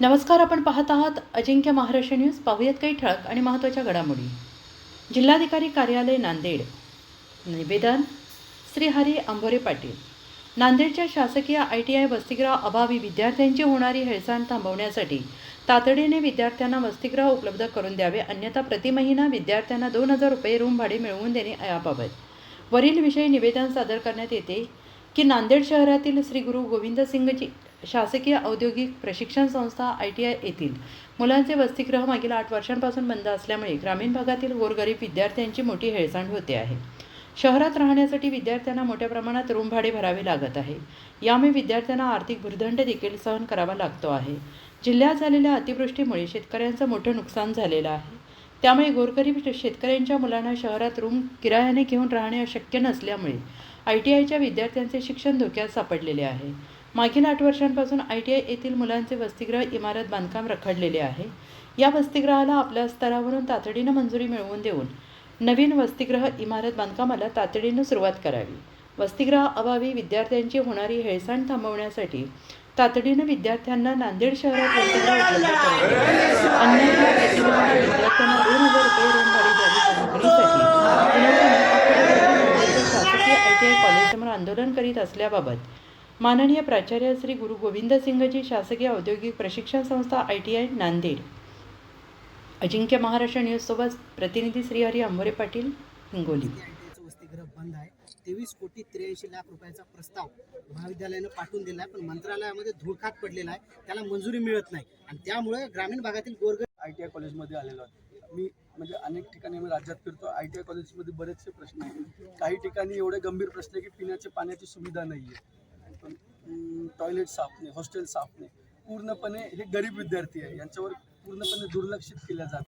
नमस्कार आपण पाहत आहात अजिंक्य महाराष्ट्र न्यूज. पाहूयात काही ठळक आणि महत्त्वाच्या घडामोडी. जिल्हाधिकारी कार्यालय नांदेड. निवेदन श्रीहरी अंभोरे आंभोरे पाटील. नांदेडच्या शासकीय आय टी आय वसतिगृह अभावी विद्यार्थ्यांची होणारी हेळसांड थांबवण्यासाठी तातडीने विद्यार्थ्यांना वसतिगृह उपलब्ध करून द्यावे अन्यथा प्रति महिना विद्यार्थ्यांना दोन हजार रुपये रूम भाडे मिळवून देणे याबाबत. वरील विषयी निवेदन सादर करण्यात येते. की नांदेड शहरातील श्री गुरु गोविंदसिंगजी शासकीय औद्योगिक प्रशिक्षण संस्था आय टी आय येथील मुलांचे वसतिगृह मागील आठ वर्षांपासून बंद असल्यामुळे ग्रामीण भागातील गोरगरीब विद्यार्थ्यांची मोठी हेळसांड होते आहे. शहरात राहण्यासाठी विद्यार्थ्यांना मोठ्या प्रमाणात रूम भाडे भरावे लागत आहे. यामुळे विद्यार्थ्यांना आर्थिक भुर्दंड देखील सहन करावा लागतो आहे. जिल्ह्यात झालेल्या अतिवृष्टीमुळे शेतकऱ्यांचं मोठं नुकसान झालेलं आहे. त्यामुळे गोरगरीब शेतकऱ्यांच्या मुलांना शहरात रूम किरायाने घेऊन राहणे अशक्य नसल्यामुळे आय टी आयच्या विद्यार्थ्यांचे शिक्षण धोक्यात सापडलेले आहे. मागील आठ वर्षांपासून आय टी आय येथील मुलांचे वसतिगृह इमारत बांधकाम रखडलेले आहे. या वसतिगृहाला आपल्या स्तरावरून तातडीनं मंजुरी मिळवून देऊन नवीन वसतिगृह इमारत बांधकामाला तातडीनं सुरुवात करावी. वसतिगृह अभावी विद्यार्थ्यांची होणारी हेळसांड थांबवण्यासाठी तातडीनं विद्यार्थ्यांना नांदेड शहरात वसतिगृह उपलब्ध करून त्यांना दोन हजार रुपये रूम द्यावी शासकीय आय टी आय कॉलेजसमोर आंदोलन करीत असल्याबाबत माननीय प्राचार्य श्री गुरु गोविंद सिंगजी शासकीय औद्योगिक प्रशिक्षण संस्था I T I Nanded. Ajinkya Maharashtra न्यूजसोबत प्रतिनिधी श्रीहरी अंबोरे पाटील हिंगोली. आयटीआयचं वसतिगृह बंद आहे तेवीस कोटी त्र्याऐंशी लाख रुपयाचा प्रस्ताव महाविद्यालयानं पाठवून दिला आहे पण मंत्रालयामध्ये धुळखात पडलेला आहे त्याला मंजुरी मिळत नाही. आणि त्यामुळे ग्रामीण भागातील गोरग आय टी आय कॉलेजमध्ये आलेलो आहे. मी म्हणजे अनेक ठिकाणी मी राज्यात फिरतो. आय टी आय कॉलेजमध्ये बरेचसे प्रश्न आहेत. काही ठिकाणी एवढे गंभीर प्रश्न आहे की पिण्याच्या पाण्याची सुविधा नाही आहे टॉयलेट साफ नाही हॉस्टेल साफ नाही. पूर्णपणे हे गरीब विद्यार्थी आहे. यांच्यावर पूर्णपणे दुर्लक्षित केल्या जात